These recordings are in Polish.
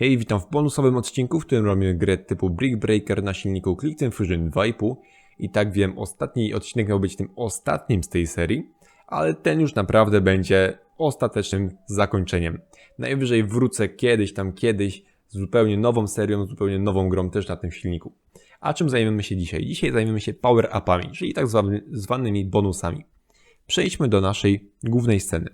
Hej, witam w bonusowym odcinku, w którym robimy grę typu Brick Breaker na silniku Clicktem Fusion 2.5 i tak wiem, ostatni odcinek miał być tym ostatnim z tej serii, ale ten już naprawdę będzie ostatecznym zakończeniem. Najwyżej wrócę kiedyś tam kiedyś z zupełnie nową serią, zupełnie nową grą też na tym silniku. A czym zajmiemy się dzisiaj? Dzisiaj zajmiemy się power-upami, czyli tak zwany, zwanymi bonusami. Przejdźmy do naszej głównej sceny.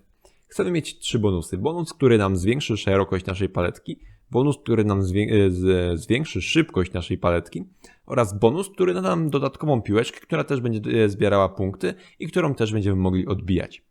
Chcemy mieć trzy bonusy. Bonus, który nam zwiększy szerokość naszej paletki, bonus, który nam e, zwiększy szybkość naszej paletki oraz bonus, który da nam dodatkową piłeczkę, która też będzie e, zbierała punkty i którą też będziemy mogli odbijać.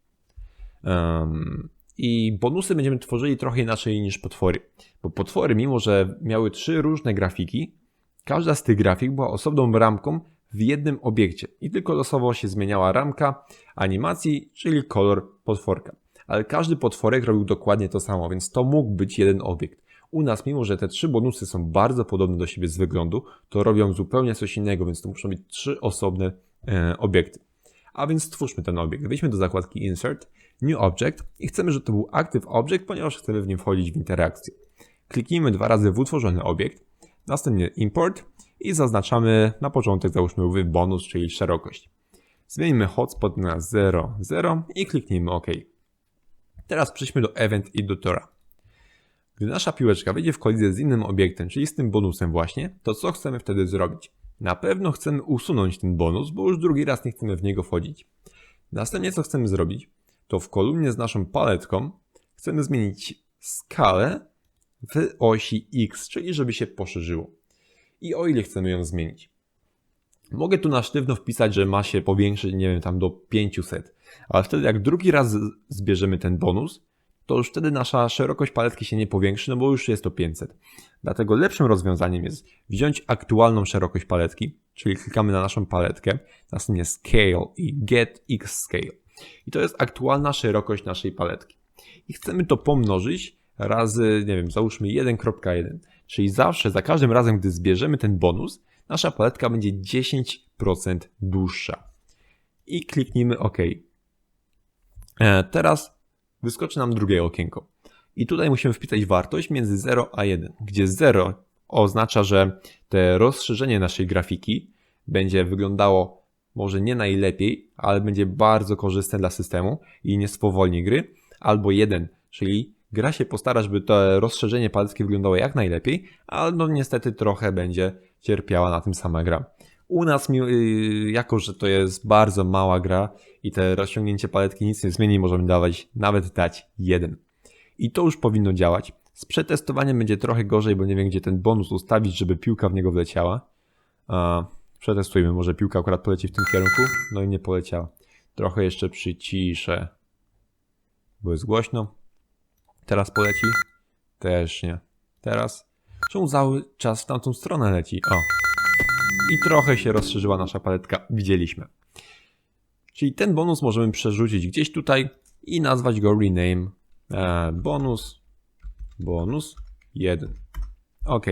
Um, I bonusy będziemy tworzyli trochę inaczej niż potwory, bo potwory, mimo że miały trzy różne grafiki, każda z tych grafik była osobną ramką w jednym obiekcie i tylko losowo się zmieniała ramka animacji, czyli kolor potworka. Ale każdy potworek robił dokładnie to samo, więc to mógł być jeden obiekt. U nas, mimo że te trzy bonusy są bardzo podobne do siebie z wyglądu, to robią zupełnie coś innego, więc to muszą być trzy osobne e, obiekty. A więc stwórzmy ten obiekt. Wejdźmy do zakładki Insert, New Object i chcemy, żeby to był Active Object, ponieważ chcemy w nim wchodzić w interakcję. Kliknijmy dwa razy w utworzony obiekt, następnie Import i zaznaczamy na początek, załóżmy wy bonus, czyli szerokość. Zmienimy hotspot na 0, 0 i kliknijmy OK. Teraz przejdźmy do Event Editora. Gdy nasza piłeczka wejdzie w kolizję z innym obiektem, czyli z tym bonusem właśnie, to co chcemy wtedy zrobić? Na pewno chcemy usunąć ten bonus, bo już drugi raz nie chcemy w niego wchodzić. Następnie co chcemy zrobić? To w kolumnie z naszą paletką chcemy zmienić skalę w osi X, czyli żeby się poszerzyło. I o ile chcemy ją zmienić? Mogę tu na sztywno wpisać, że ma się powiększyć, nie wiem, tam do 500. Ale wtedy jak drugi raz zbierzemy ten bonus, to już wtedy nasza szerokość paletki się nie powiększy, no bo już jest to 500. Dlatego lepszym rozwiązaniem jest wziąć aktualną szerokość paletki, czyli klikamy na naszą paletkę, następnie Scale i Get X Scale. I to jest aktualna szerokość naszej paletki. I chcemy to pomnożyć razy, nie wiem, załóżmy 1.1. Czyli zawsze, za każdym razem, gdy zbierzemy ten bonus, nasza paletka będzie 10% dłuższa. I kliknijmy OK. E, Teraz wyskoczy nam drugie okienko. I tutaj musimy wpisać wartość między 0 a 1, gdzie 0 oznacza, że te rozszerzenie naszej grafiki będzie wyglądało może nie najlepiej, ale będzie bardzo korzystne dla systemu i nie spowolni gry, albo 1, czyli gra się postara, żeby to rozszerzenie paletki wyglądało jak najlepiej, ale no niestety trochę będzie cierpiała na tym sama gra. U nas, yy, jako że to jest bardzo mała gra i te rozciągnięcie paletki nic nie zmieni, możemy dawać, nawet dać jeden. I to już powinno działać. Z przetestowaniem będzie trochę gorzej, bo nie wiem, gdzie ten bonus ustawić, żeby piłka w niego wleciała. A, przetestujmy, może piłka akurat poleci w tym kierunku. No i nie poleciała. Trochę jeszcze przyciszę, bo jest głośno. Teraz poleci? Też nie. Teraz? Czemu cały czas w tamtą stronę leci? O. I trochę się rozszerzyła nasza paletka. Widzieliśmy. Czyli ten bonus możemy przerzucić gdzieś tutaj i nazwać go rename e, bonus bonus 1. OK.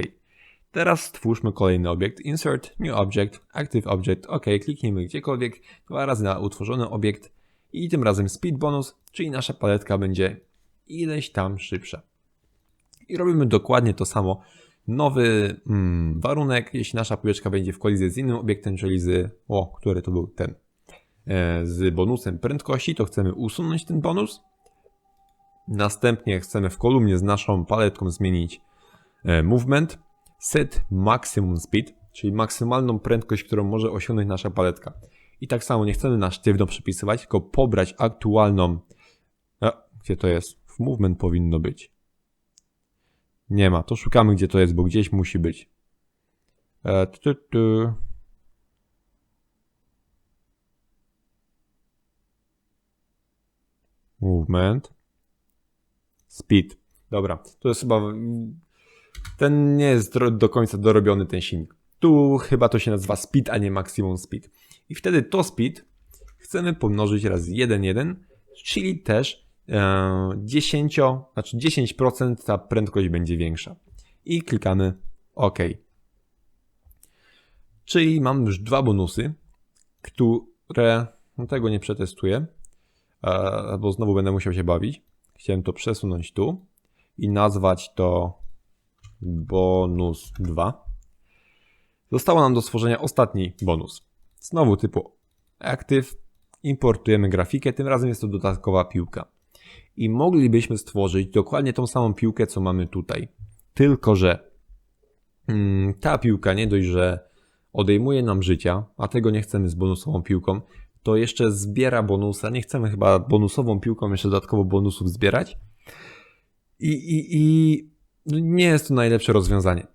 Teraz stwórzmy kolejny obiekt. Insert new object, active object. OK, kliknijmy gdziekolwiek, dwa razy na utworzony obiekt i tym razem speed bonus, czyli nasza paletka będzie ileś tam szybsza. I robimy dokładnie to samo. Nowy mm, warunek, jeśli nasza piłeczka będzie w kolizji z innym obiektem, czyli z. O, który to był ten? E, z bonusem prędkości, to chcemy usunąć ten bonus. Następnie chcemy w kolumnie z naszą paletką zmienić e, movement, set maximum speed, czyli maksymalną prędkość, którą może osiągnąć nasza paletka. I tak samo nie chcemy na sztywno przypisywać, tylko pobrać aktualną. A, gdzie to jest? W movement powinno być. Nie ma, to szukamy gdzie to jest, bo gdzieś musi być. E, tu, tu, tu. Movement. Speed. Dobra, to jest chyba. Ten nie jest do końca dorobiony ten silnik. Tu chyba to się nazywa speed, a nie maximum speed. I wtedy to speed chcemy pomnożyć razy 1,1, czyli też e, 10, znaczy 10% ta prędkość będzie większa. I klikamy OK. Czyli mam już dwa bonusy, które no tego nie przetestuję, e, bo znowu będę musiał się bawić. Chciałem to przesunąć tu i nazwać to bonus 2. Zostało nam do stworzenia ostatni bonus. Znowu typu active. Importujemy grafikę, tym razem jest to dodatkowa piłka. I moglibyśmy stworzyć dokładnie tą samą piłkę, co mamy tutaj. Tylko, że mm, ta piłka nie dość, że odejmuje nam życia, a tego nie chcemy z bonusową piłką, to jeszcze zbiera bonusa. Nie chcemy chyba bonusową piłką jeszcze dodatkowo bonusów zbierać. I, i, i no nie jest to najlepsze rozwiązanie.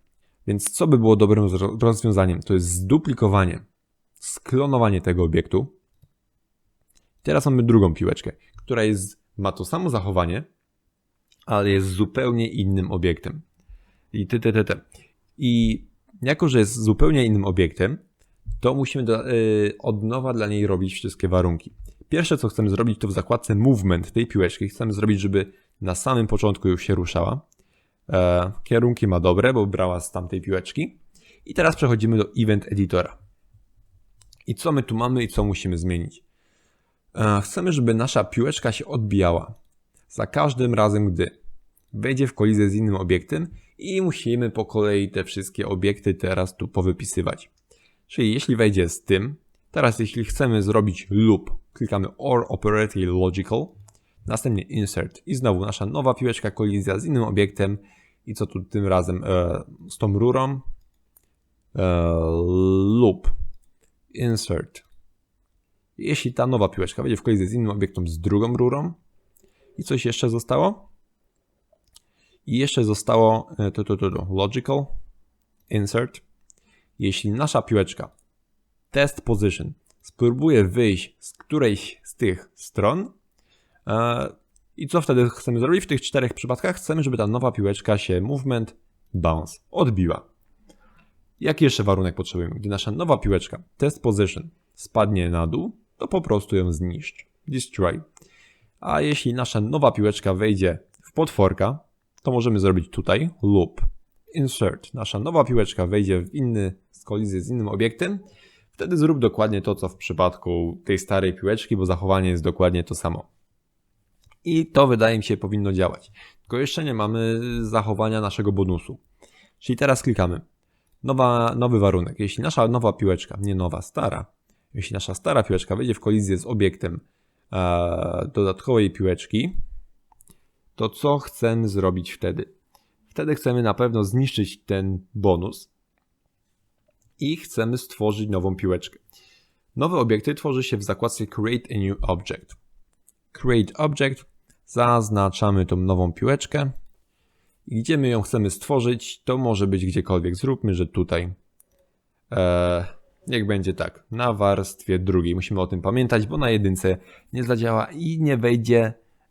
Więc co by było dobrym rozwiązaniem? To jest zduplikowanie, sklonowanie tego obiektu. Teraz mamy drugą piłeczkę, która jest, ma to samo zachowanie, ale jest zupełnie innym obiektem. I ty, ty, ty, ty. I jako, że jest zupełnie innym obiektem, to musimy do, y, od nowa dla niej robić wszystkie warunki. Pierwsze, co chcemy zrobić, to w zakładce movement tej piłeczki chcemy zrobić, żeby na samym początku już się ruszała. E, kierunki ma dobre, bo brała z tamtej piłeczki. I teraz przechodzimy do event editora. I co my tu mamy i co musimy zmienić? E, chcemy, żeby nasza piłeczka się odbijała za każdym razem, gdy wejdzie w kolizję z innym obiektem i musimy po kolei te wszystkie obiekty teraz tu powypisywać. Czyli jeśli wejdzie z tym, teraz jeśli chcemy zrobić loop, klikamy OR Operator Logical, następnie Insert i znowu nasza nowa piłeczka kolizja z innym obiektem i co tu tym razem e, z tą rurą, e, loop, Insert. Jeśli ta nowa piłeczka wejdzie w kolizję z innym obiektem z drugą rurą i coś jeszcze zostało? I jeszcze zostało to, to, to, to, Logical, Insert. Jeśli nasza piłeczka Test Position spróbuje wyjść z którejś z tych stron, e, i co wtedy chcemy zrobić? W tych czterech przypadkach chcemy, żeby ta nowa piłeczka się Movement Bounce odbiła. Jaki jeszcze warunek potrzebujemy? Gdy nasza nowa piłeczka Test Position spadnie na dół, to po prostu ją zniszcz. Destroy. A jeśli nasza nowa piłeczka wejdzie w potworka, to możemy zrobić tutaj loop. Insert. Nasza nowa piłeczka wejdzie w inny z kolizję z innym obiektem. Wtedy zrób dokładnie to, co w przypadku tej starej piłeczki, bo zachowanie jest dokładnie to samo. I to wydaje mi się powinno działać. Tylko jeszcze nie mamy zachowania naszego bonusu. Czyli teraz klikamy. Nowa, nowy warunek. Jeśli nasza nowa piłeczka, nie nowa, stara, jeśli nasza stara piłeczka wejdzie w kolizję z obiektem e, dodatkowej piłeczki, to co chcemy zrobić wtedy? Wtedy chcemy na pewno zniszczyć ten bonus i chcemy stworzyć nową piłeczkę. Nowe obiekty tworzy się w zakładce Create a New Object. Create Object, zaznaczamy tą nową piłeczkę i gdzie my ją chcemy stworzyć, to może być gdziekolwiek. Zróbmy, że tutaj. Eee, niech będzie tak, na warstwie drugiej. Musimy o tym pamiętać, bo na jedynce nie zadziała i nie wejdzie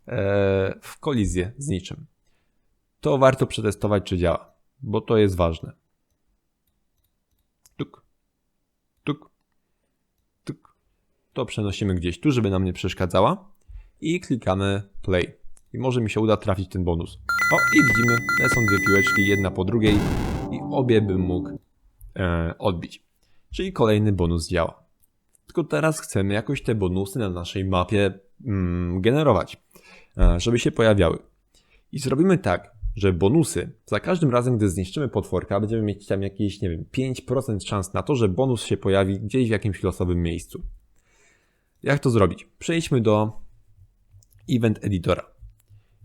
e, w kolizję z niczym. To warto przetestować, czy działa, bo to jest ważne. Tuk, tuk, tuk. To przenosimy gdzieś tu, żeby nam nie przeszkadzała i klikamy play. I może mi się uda trafić ten bonus. O, i widzimy, lecą dwie piłeczki, jedna po drugiej i obie bym mógł e, odbić. Czyli kolejny bonus działa. Tylko teraz chcemy jakoś te bonusy na naszej mapie mm, generować, e, żeby się pojawiały. I zrobimy tak, że bonusy, za każdym razem, gdy zniszczymy potworka, będziemy mieć tam jakieś, nie wiem, 5% szans na to, że bonus się pojawi gdzieś w jakimś losowym miejscu. Jak to zrobić? Przejdźmy do Event Editora.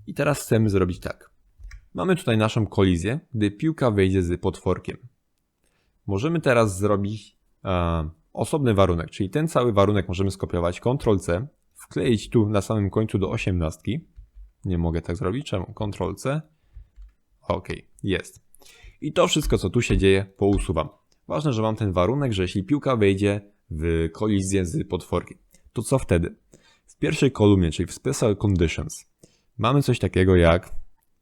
I teraz chcemy zrobić tak. Mamy tutaj naszą kolizję, gdy piłka wejdzie z potworkiem. Możemy teraz zrobić e, osobny warunek, czyli ten cały warunek możemy skopiować Ctrl-C, wkleić tu na samym końcu do 18. Nie mogę tak zrobić, czemu? Ctrl-C. Ok, jest. I to wszystko, co tu się dzieje, pousuwam. Ważne, że mam ten warunek, że jeśli piłka wejdzie w kolizję z potworkiem, to co wtedy? W pierwszej kolumnie, czyli w Special Conditions, mamy coś takiego jak,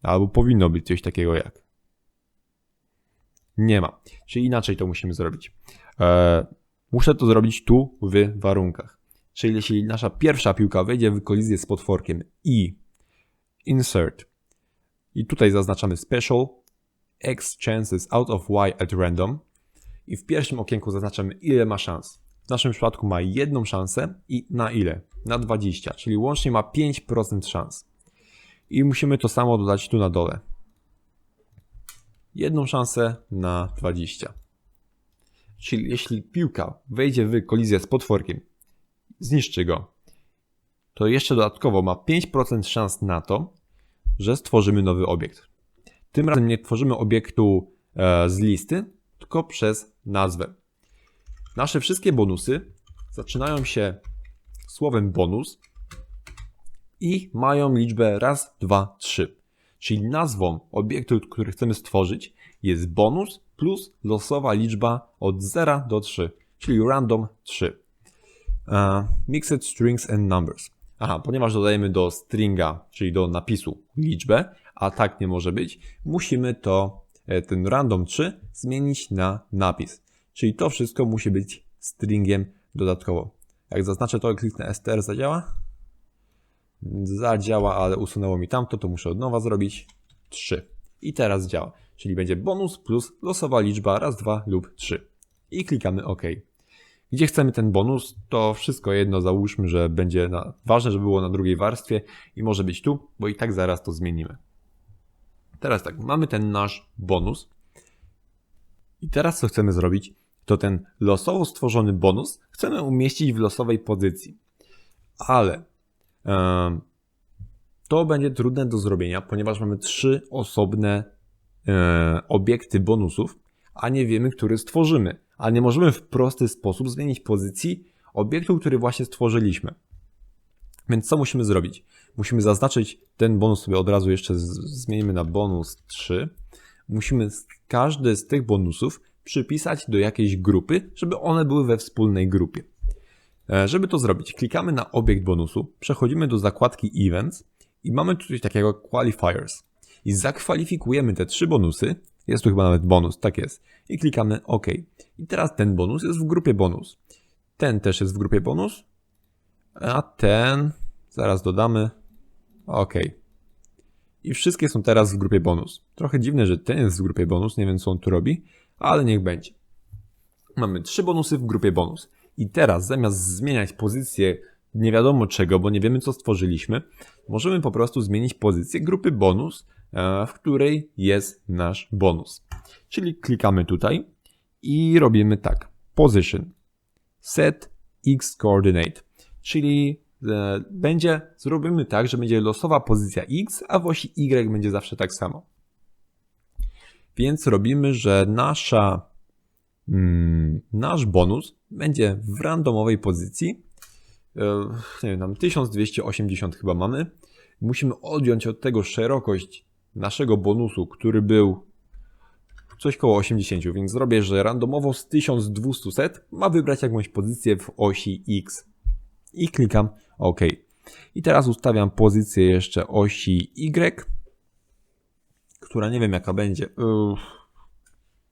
albo powinno być coś takiego jak. Nie ma. Czyli inaczej to musimy zrobić. Eee, muszę to zrobić tu w warunkach. Czyli jeśli nasza pierwsza piłka wejdzie w kolizję z potworkiem i insert i tutaj zaznaczamy special x chances out of y at random i w pierwszym okienku zaznaczamy ile ma szans. W naszym przypadku ma jedną szansę i na ile? Na 20, czyli łącznie ma 5% szans. I musimy to samo dodać tu na dole. jedną szansę na 20. Czyli jeśli piłka wejdzie w kolizję z potworkiem, zniszczy go, to jeszcze dodatkowo ma 5% szans na to, że stworzymy nowy obiekt. Tym razem nie tworzymy obiektu e, z listy, tylko przez nazwę. Nasze wszystkie bonusy zaczynają się słowem bonus i mają liczbę raz, dwa, trzy. Czyli nazwą obiektu, który chcemy stworzyć jest bonus plus losowa liczba od 0 do 3, czyli random 3. Uh, mixed strings and numbers. Aha, ponieważ dodajemy do stringa, czyli do napisu liczbę, a tak nie może być, musimy to, e, ten random 3 zmienić na napis. Czyli to wszystko musi być stringiem dodatkowo. Jak zaznaczę to, kliknę str, zadziała? Zadziała, ale usunęło mi tamto, to muszę od nowa zrobić. 3. I teraz działa. Czyli będzie bonus plus losowa liczba raz, dwa lub 3. I klikamy OK. Gdzie chcemy ten bonus, to wszystko jedno załóżmy, że będzie na, ważne, żeby było na drugiej warstwie i może być tu, bo i tak zaraz to zmienimy. Teraz tak, mamy ten nasz bonus. I teraz co chcemy zrobić, to ten losowo stworzony bonus chcemy umieścić w losowej pozycji. Ale um, to będzie trudne do zrobienia, ponieważ mamy trzy osobne e, obiekty bonusów, a nie wiemy, który stworzymy. A nie możemy w prosty sposób zmienić pozycji obiektu, który właśnie stworzyliśmy. Więc co musimy zrobić? Musimy zaznaczyć ten bonus sobie od razu jeszcze zmienimy na bonus 3. Musimy każdy z tych bonusów przypisać do jakiejś grupy, żeby one były we wspólnej grupie. E, żeby to zrobić, klikamy na obiekt bonusu, przechodzimy do zakładki Events i mamy tu coś takiego Qualifiers. I zakwalifikujemy te trzy bonusy, jest tu chyba nawet bonus, tak jest, i klikamy OK. I teraz ten bonus jest w grupie bonus. Ten też jest w grupie bonus, a ten, zaraz dodamy, OK. I wszystkie są teraz w grupie bonus. Trochę dziwne, że ten jest w grupie bonus, nie wiem co on tu robi, ale niech będzie. Mamy trzy bonusy w grupie bonus. I teraz zamiast zmieniać pozycję nie wiadomo czego, bo nie wiemy co stworzyliśmy, możemy po prostu zmienić pozycję grupy bonus, e, w której jest nasz bonus. Czyli klikamy tutaj i robimy tak. Position. Set x coordinate. Czyli e, będzie, zrobimy tak, że będzie losowa pozycja x, a w osi y będzie zawsze tak samo. Więc robimy, że nasza, mm, nasz bonus będzie w randomowej pozycji. E, nie wiem, tam 1280 chyba mamy. Musimy odjąć od tego szerokość naszego bonusu, który był coś koło 80, więc zrobię, że randomowo z 1200 ma wybrać jakąś pozycję w osi X. I klikam OK. I teraz ustawiam pozycję jeszcze osi Y która nie wiem jaka będzie. Uff.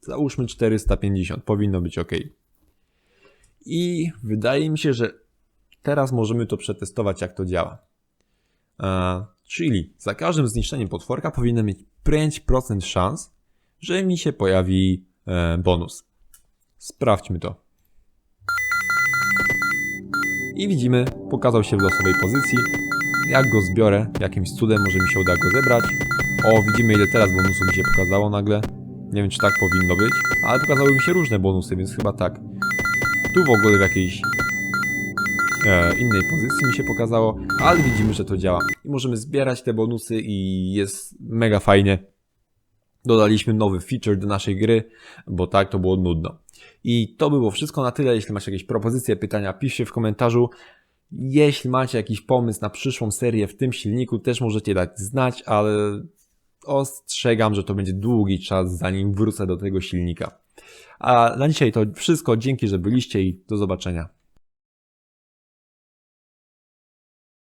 Załóżmy 450, powinno być ok. I wydaje mi się, że teraz możemy to przetestować, jak to działa. E, czyli za każdym zniszczeniem potworka powinno mieć 5% szans, że mi się pojawi e, bonus. Sprawdźmy to. I widzimy, pokazał się w losowej pozycji. Jak go zbiorę, jakimś cudem może mi się uda go zebrać. O, widzimy ile teraz bonusów mi się pokazało nagle. Nie wiem, czy tak powinno być, ale pokazały mi się różne bonusy, więc chyba tak. Tu w ogóle w jakiejś e, innej pozycji mi się pokazało, ale widzimy, że to działa. I możemy zbierać te bonusy i jest mega fajnie. Dodaliśmy nowy feature do naszej gry, bo tak to było nudno. I to było wszystko na tyle. Jeśli macie jakieś propozycje, pytania, piszcie w komentarzu. Jeśli macie jakiś pomysł na przyszłą serię w tym silniku, też możecie dać znać, ale ostrzegam, że to będzie długi czas, zanim wrócę do tego silnika. A na dzisiaj to wszystko. Dzięki, że byliście i do zobaczenia.